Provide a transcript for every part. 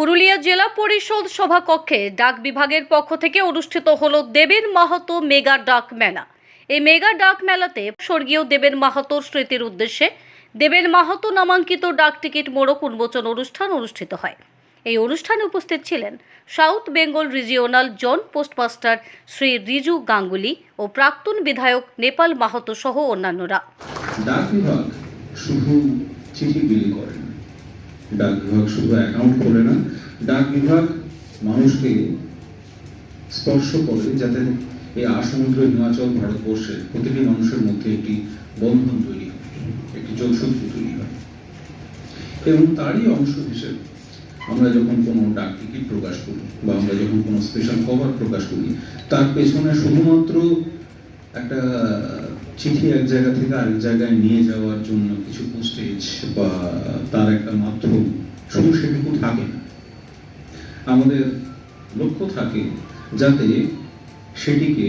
পুরুলিয়া জেলা পরিষদ সভাকক্ষে ডাক বিভাগের পক্ষ থেকে অনুষ্ঠিত হল দেবের মাহাতো মেগা ডাক মেলা। এই মেগা ডাক মেলাতে স্বর্গীয় দেবের মাহাতোর স্মৃতির উদ্দেশ্যে দেবের মাহাতো নামাঙ্কিত ডাক টিকিট মোড়ক উন্মোচন অনুষ্ঠান অনুষ্ঠিত হয়। এই অনুষ্ঠানে উপস্থিত ছিলেন সাউথ বেঙ্গল রিজিওনাল জন পোস্টমাস্টার শ্রী রিজু গাঙ্গুলি ও প্রাক্তন বিধায়ক নেপাল মাহাতো সহ অন্যান্যরা। ডাক বিভাগ শুধু চিঠি বিলি করে না ডাক বিভাগ শুধু অ্যাকাউন্ট খোলে না, ডাক বিভাগ মানুষকে স্পর্শ করে যাতে এই আসমুদ্র হিমাচল ভারতবর্ষের প্রতিটি মানুষের মধ্যে একটি বন্ধন তৈরি হয়, একটি যোগসূত্র তৈরি হয়। এবং তারই অংশ হিসেবে আমরা যখন কোনো ডাক টিকিট প্রকাশ করি বা আমরা যখন কোনো স্পেশাল কভার প্রকাশ করি, তার পেছনে শুধুমাত্র একটা চিঠি এক জায়গা থেকে আরেক জায়গায় নিয়ে যাওয়ার জন্য কিছু পোস্টেজ বা তার একটা মাধ্যম, শুধু সেটুকু থাকে না। আমাদের লক্ষ্য থাকে যাতে সেটিকে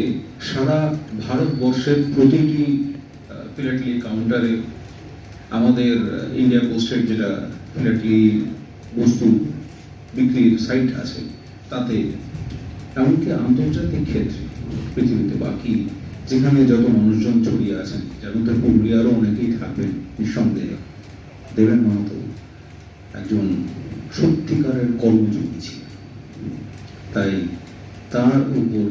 সারা ভারতবর্ষের প্রতিটি ফিলাটলি কাউন্টারে আমাদের ইন্ডিয়া পোস্টের যেটা ফিলাটলি বস্তু বিক্রির সাইট আছে, তাতে এমনকি আন্তর্জাতিক ক্ষেত্রে পৃথিবীতে বাকি যেখানে যত মানুষজন ছড়িয়ে আছেন মধ্যে পুরুলিয়ারও অনেকেই থাকবেন, নিঃসন্দেহে। দেবেন মাহাতো একজন সত্যিকারের কর্মযোগী ছিলেন। তাই তার উপর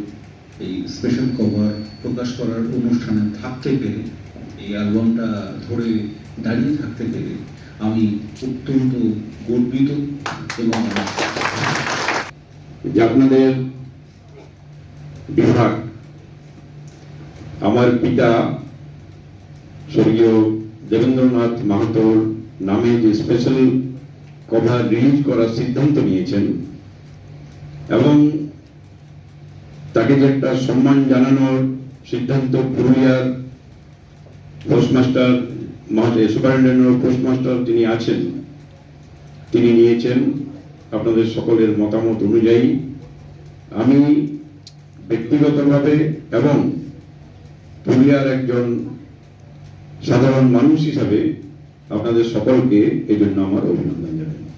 এই স্পেশাল কভার প্রকাশ করার অনুষ্ঠানে থাকতে পেরে, এই অ্যালবামটা ধরে দাঁড়িয়ে থাকতে পেরে আমি অত্যন্ত গর্বিত এবং যে আপনাদের বিভাগ আমার পিতা স্বর্গীয় দেবেন্দ্রনাথ মাহাতোর নামে যে স্পেশাল কভার রিলিজ করার সিদ্ধান্ত নিয়েছেন এবং তাকে যে একটা সম্মান জানানোর সিদ্ধান্ত পুরুলিয়ার পোস্টমাস্টার সুপারিনটেন্ডেন্ট পোস্টমাস্টার যিনি আছেন। তিনি নিয়েছেন আপনাদের সকলের মতামত অনুযায়ী। আমি ব্যক্তিগতভাবে এবং পুরুলিয়ার একজন সাধারণ মানুষ হিসাবে আপনাদের সকলকে এই জন্য আমার অভিনন্দন জানাই।